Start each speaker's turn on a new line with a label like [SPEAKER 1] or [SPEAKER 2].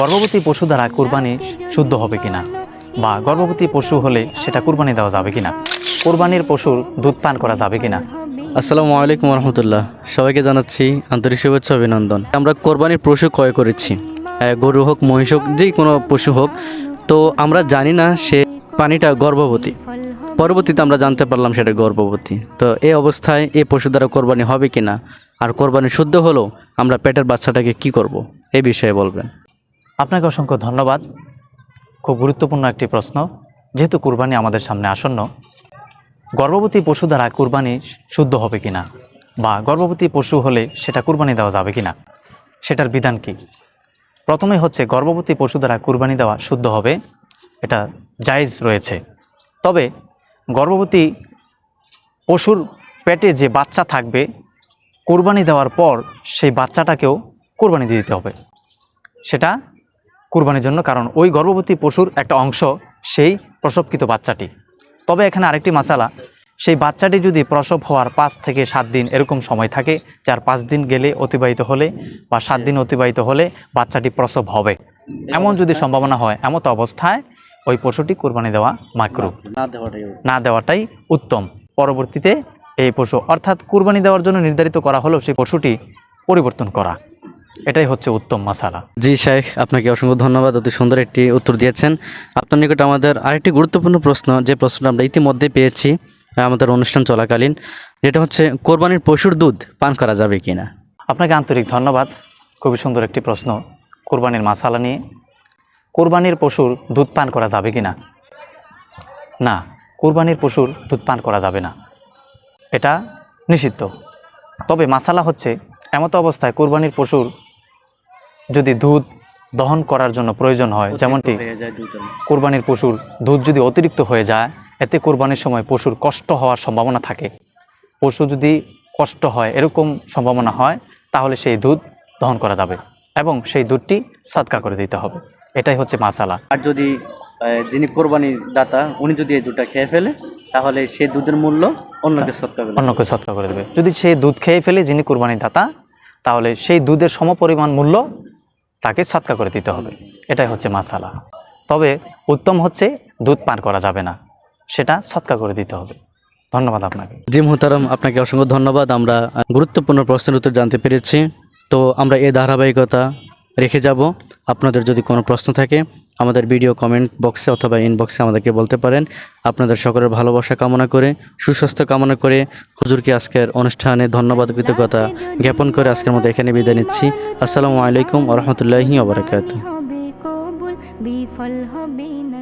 [SPEAKER 1] গর্ভবতী পশু দ্বারা কুরবানি শুদ্ধ হবে কিনা? বা গর্ভবতী পশু হলে সেটা কুরবানি দেওয়া যাবে কিনা? কোরবানির পশুর দুধ পান করা যাবে কিনা?
[SPEAKER 2] আসসালামু আলাইকুম রহমতুল্লাহ সবাইকে জানাচ্ছি আন্তরিক শুভেচ্ছা অভিনন্দন। আমরা কোরবানির পশু ক্রয় করেছি। গরু হোক, মহিষ হোক, যে কোনো পশু হোক। তো আমরা জানি না সে প্রাণীটা গর্ভবতী। পরবর্তীতে আমরা জানতে পারলাম সেটা গর্ভবতী। তো এই অবস্থায় এই পশু দ্বারা কোরবানি হবে কি না আর কোরবানি শুদ্ধ হলেও আমরা পেটের বাচ্চাটাকে কি করব? এই বিষয়ে বলবেন।
[SPEAKER 1] আপনাকে অসংখ্য ধন্যবাদ। খুব গুরুত্বপূর্ণ একটি প্রশ্ন, যেহেতু কুরবানি আমাদের সামনে আসন্ন, গর্ভবতী পশু দ্বারা কুরবানি শুদ্ধ হবে কিনা বা গর্ভবতী পশু হলে সেটা কুরবানি দেওয়া যাবে কিনা, সেটার বিধান কি? প্রথমে হচ্ছে গর্ভবতী পশু দ্বারা কুরবানি দেওয়া শুদ্ধ হবে, এটা জায়েজ রয়েছে। তবে গর্ভবতী পশুর পেটে যে বাচ্চা থাকবে, কুরবানি দেওয়ার পর সেই বাচ্চাটাকেও কুরবানি দিতে হবে। সেটা কুরবানির জন্য কারণ ওই গর্ভবতী পশুর একটা অংশ সেই প্রসবকৃত বাচ্চাটি। তবে এখানে আরেকটি মাসালা সেই বাচ্চাটি যদি প্রসব হওয়ার পাঁচ থেকে সাত দিন এরকম সময় থাকে যার পাঁচ দিন গেলে অতিবাহিত হলে বা সাত দিন অতিবাহিত হলে বাচ্চাটি প্রসব হবে। এমন যদি সম্ভাবনা হয় এমত অবস্থায় ওই পশুটি কোরবানি দেওয়া মাকরু
[SPEAKER 2] না দেওয়াটাই
[SPEAKER 1] না দেওয়াটাই উত্তম। পরবর্তীতে এই পশু অর্থাৎ কুরবানি দেওয়ার জন্য নির্ধারিত করা হলেও সেই পশুটি পরিবর্তন করা। এটাই হচ্ছে উত্তম মশালা
[SPEAKER 2] জি শেখ আপনাকে অসংখ্য ধন্যবাদ অতি সুন্দর একটি উত্তর দিয়েছেন। আপনার নিকট আমাদের আরেকটি গুরুত্বপূর্ণ প্রশ্ন যে প্রশ্নটা আমরা ইতিমধ্যে পেয়েছি আমাদের অনুষ্ঠান চলাকালীন যেটা হচ্ছে কোরবানির পশুর দুধ পান করা যাবে কি না
[SPEAKER 1] আপনাকে আন্তরিক ধন্যবাদ খুবই সুন্দর একটি প্রশ্ন কোরবানির মাসালা নিয়ে। কোরবানির পশুর দুধ পান করা যাবে কি না না কোরবানির পশুর দুধ পান করা যাবে না। এটা নিষিদ্ধ। তবে মাসালা হচ্ছে এমতো অবস্থায় কোরবানির পশুর যদি দুধ দহন করার জন্য প্রয়োজন হয় যেমনটি কোরবানির পশুর দুধ যদি অতিরিক্ত হয়ে যায় এতে কোরবানির সময় পশুর কষ্ট হওয়ার সম্ভাবনা থাকে। পশু যদি কষ্ট হয় এরকম সম্ভাবনা হয় তাহলে সেই দুধ দহন করা যাবে এবং সেই দুধটি সাদকা করে দিতে হবে। এটাই হচ্ছে মাসালা।
[SPEAKER 2] আর যদি যিনি কোরবানির দাতা উনি যদি এই দুধটা খেয়ে ফেলে তাহলে সে দুধের মূল্য অন্যকে সৎকার
[SPEAKER 1] অন্যকে সৎকা করে দেবে। যদি সেই দুধ খেয়ে ফেলে যিনি কোরবানির দাতা তাহলে সেই দুধের সমপরিমাণ মূল্য তাকে সৎকা করে দিতে হবে। এটাই হচ্ছে মাসালা। তবে উত্তম হচ্ছে দুধ পান করা যাবে না, সেটা সৎকা করে দিতে হবে। ধন্যবাদ আপনাকে।
[SPEAKER 2] জি মোহতারাম, আপনাকে অসংখ্য ধন্যবাদ। আমরা গুরুত্বপূর্ণ প্রশ্নের উত্তর জানতে পেরেছি। তো আমরা এ ধারাবাহিকতা রেখে যাব। আপনাদের যদি কোনো প্রশ্ন থাকে, আমাদের ভিডিও কমেন্ট বক্সে অথবা ইনবক্সে আমাদেরকে বলতে পারেন। আপনাদের সকলের ভালোবাসা কামনা করে, সুস্বাস্থ্য কামনা করে হুজুরকে আজকের অনুষ্ঠানে ধন্যবাদ, কৃতজ্ঞতা জ্ঞাপন করে আজকের মতো এখানে বিদায় নিচ্ছি। আসসালামু আলাইকুম
[SPEAKER 3] হবে বিফল হবে না